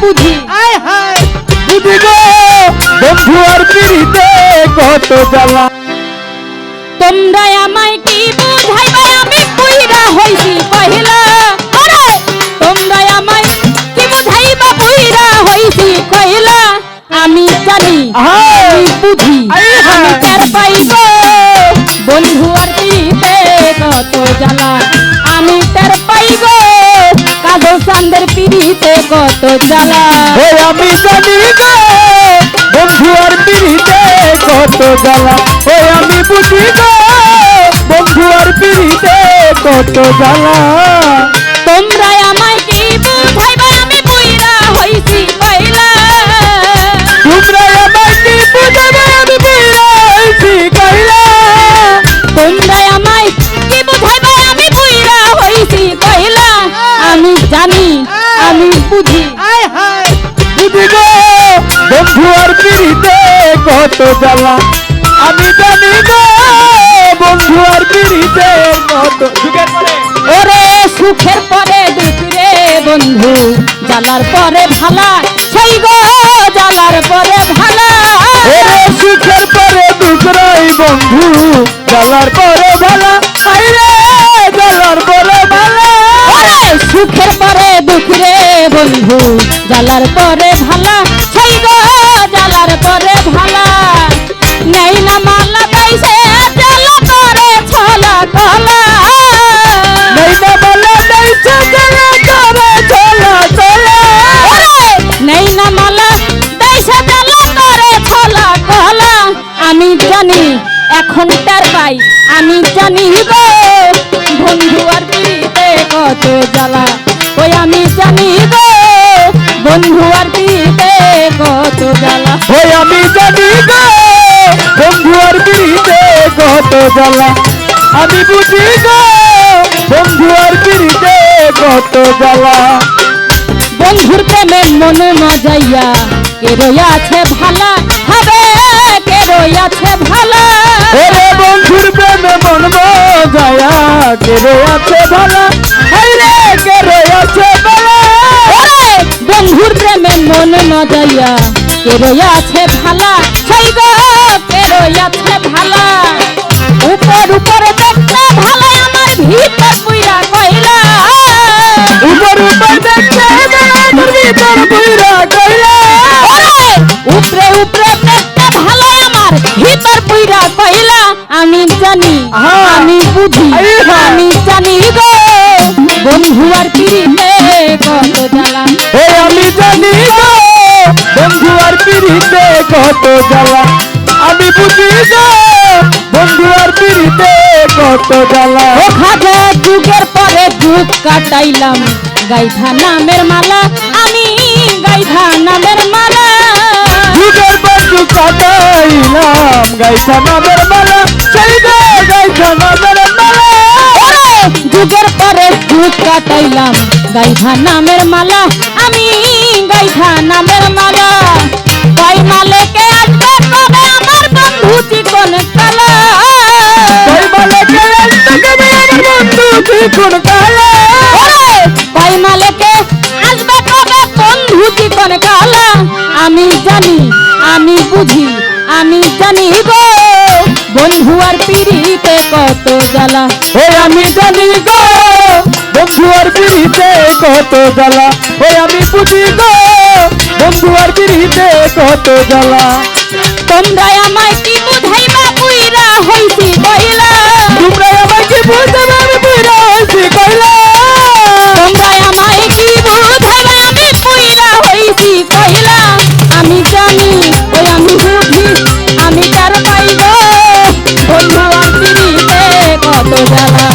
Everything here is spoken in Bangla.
বুঝি। আয় হায়। বুঝি গো বন্ধু আর পিড়িতে কত জ্বালা। তোমরা আমায় কি বুঝাইবা? আমি পুইরা হইছি কহিলা। তোমরা আমায় কি বুঝাইবা? পুইরা হইছি কহিলা। আমি জানি আমি বুঝি আমি তার পাইব বন্ধু আর পিতে কত জ্বালা। আমি তার পাইব কাজল চান্দের পিড়িতে কত জ্বালা। ও আমি জানি গো বন্ধু আর পিড়িতে কত জ্বালা। ও আমি বুঝি গো বন্ধু আর পিড়িতে কত জ্বালা। বন্ধু আর পিড়িতে কত জ্বালা। আমি জানি গো বন্ধু আর পিড়িতে কত ওরে সুখের পরে দুঃখ রে বন্ধু, জ্বালার পরে ভালা। সেই গো, জ্বালার পরে ভালা। ওরে সুখের পরে দুসরাই বন্ধু, জ্বালার পরে ভালা। আইরে জ্বালার পরে ভালা। ওরে সুখের পরে দুঃখ রে বন্ধু, জ্বালার পরে ভালা। জ্বালার পরে ভালা নেই না মালা তাইছে জ্বালা করে ছলা কলা। নেই না বলে নেই জ্বালা করে চলা চলা নেই না মালা তাইছে জ্বালা করে ছলা কলা। আমি জানি এখন তার পাই আমি জানি বন্ধু আর পিড়িতে কত জ্বালা। ওই আমি জানি বন্ধু আর ওই আমি জানি গো বন্ধু আর পিড়িতে কত জ্বালা। আমি বুঝি গো বন্ধু আর পিড়িতে কত জ্বালা। বন্ধুর প্রেমে মনে মজাইয়া কে রইয়াছে ভালা? হবে কে রইয়াছে ভালা? ওরে বন্ধুর প্রেমে মন যায়া কে আছে ভালা। হাইরে কে আছে ভালা। বন্ধুর প্রেমে মন মজাইয়া কে রইয়াছে ভালা। সেই গো কে রইয়াছে ভালা। উপর উপর দেখতে ভালো আমার ভিতর পুইরা কইলা। উপর উপর দেখতে আমার ভিতর বুইরা কইলা। ওরে উপরে উপরে দেখতে ভালো আমার ভিতর পুইরা কইলা। আমি জানি আমি বুঝি। জ্বালা আমি বুঝি বন্ধু আর পিড়িতে কত জ্বালা। ও খাজা যুগের পরে যুগ কাটাইলাম। গাইধা নামের মালা আমি গাইধা নামের মালা। যুগের বন্ধু কাটাইলাম গাইছা নামের মালা। সেই গো গাইছা নামের মালা। যুগের পরে যুগ কাটাইলাম। গাইধা নামের মালা আমি গাইধা নামের মালা। কই মালেকে আসবে কবে আমার বন্ধু চিকন কালা। কে আমার বন্ধু আসবে কবে বন্ধু চিকন কালা। আমি জানি আমি বুঝি আমি জানি গো বন্ধু আর পিড়িতে কত জ্বালা। ওই আমি জানি গো বন্ধু আর পিড়িতে কত জ্বালা। ওই আমি বুঝি গো বন্ধু আর পিড়িতে কত জ্বালা। তোমরা আমায় কি বুঝাইবা পুইরা হইছি কইলা তোমরা আমাকে বুঝতে পারবে বুড়া হয়েছি কইলা তোমরা আমায় কি বুঝাইবা আমি পুইরা হইছি কইলা আমি জানি ওই আমি বুঝি আমি তার পাইব? বন্ধু পিড়িতে কত জ্বালা